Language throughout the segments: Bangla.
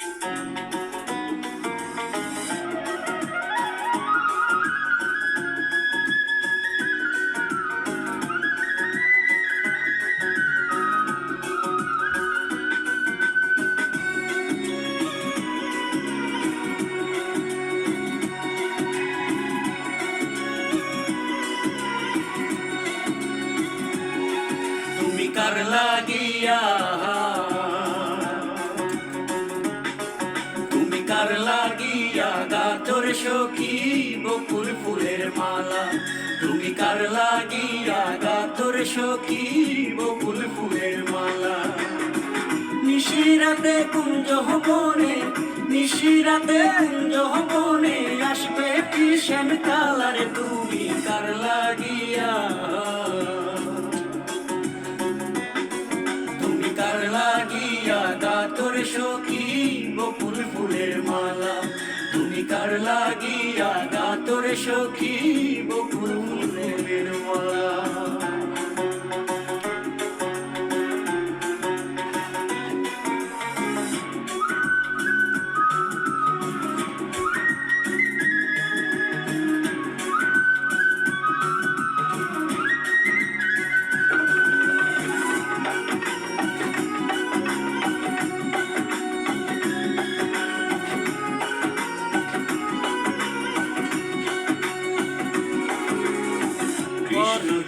তুমি কার কার লাগিয়া গাতর সখী বকুল ফুলের মালা। তুমি কার লাগিয়া গাতর সখী বকুল ফুলের মালা। নিশিরাতে কুঞ্জ হবনে, নিশিরাতে কুঞ্জ হবনে, আসবে কিষেন কালারে। তুমি কার লাগিয়া বকুল ফুলের মালা। তুমি কার লাগিয়া গাতর সখী বকুল।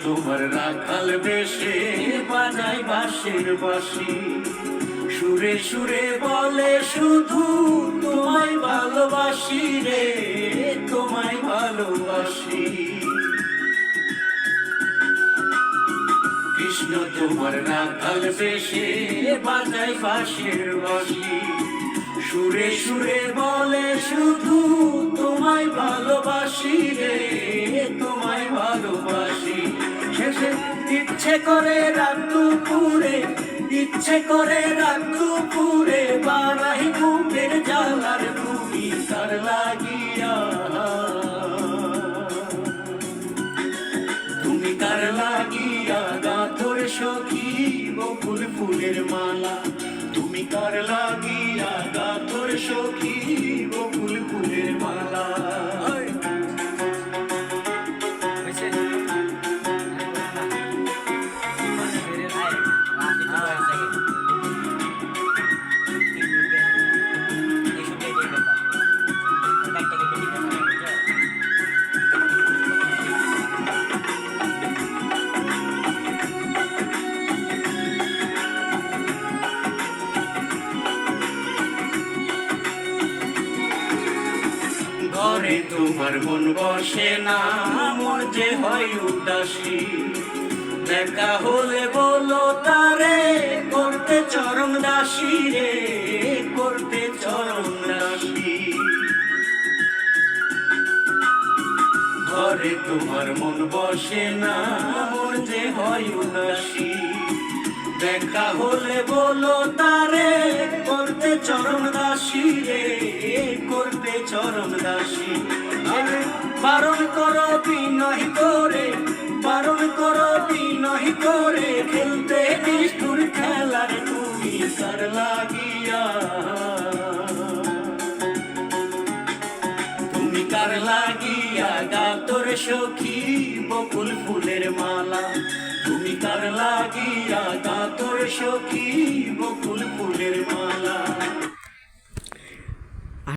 তোমার রাখাল বেশে বাজাই বাঁশের বাঁশি। সুরে সুরে বলে শুধু তোমায় ভালোবাসি রে, তোমায় ভালোবাসি। কৃষ্ণ তোমার রাখাল বেশে বাজাই বাঁশের বাঁশি। সুরে সুরে বলে শুধু তোমায় ভালোবাসি রে, তোমায় ভালোবাসি। শেষে ইচ্ছে করে রাত দুপুরে, ইচ্ছে করে রাত দুপুরে বাড়াই বুকের জ্বালার তুমি তার লাগিয়া। তুমি কার লাগিয়া গাথর সখী বকুল ফুলের মালা। তুমি কার লাগিয়া গাথর সখী বকুল ঘরে তোমার মন বসে না, মন যে হয় উদাসী। দেখা হলে বলো তারে, করতে চরম দাসী রে, করতে চরম দাসী। ঘরে তোমার মন বসে না, মন যে হয় উদাসী। দেখা হলে বলো তারে, করতে চরম দাসী রে করতে চরম দাসী। আরে, বারণ করো বিনয় করে, বারণ করো বিনয় করে, খেলতে নিষ্ঠুর খেলার তুমি কার লাগিয়া। তুমি কার লাগিয়া? গাতর সখী, বকুল ফুলের মালা। তুমি তার লাগিয়া কাতর সখী বকুল ফুলের মালা।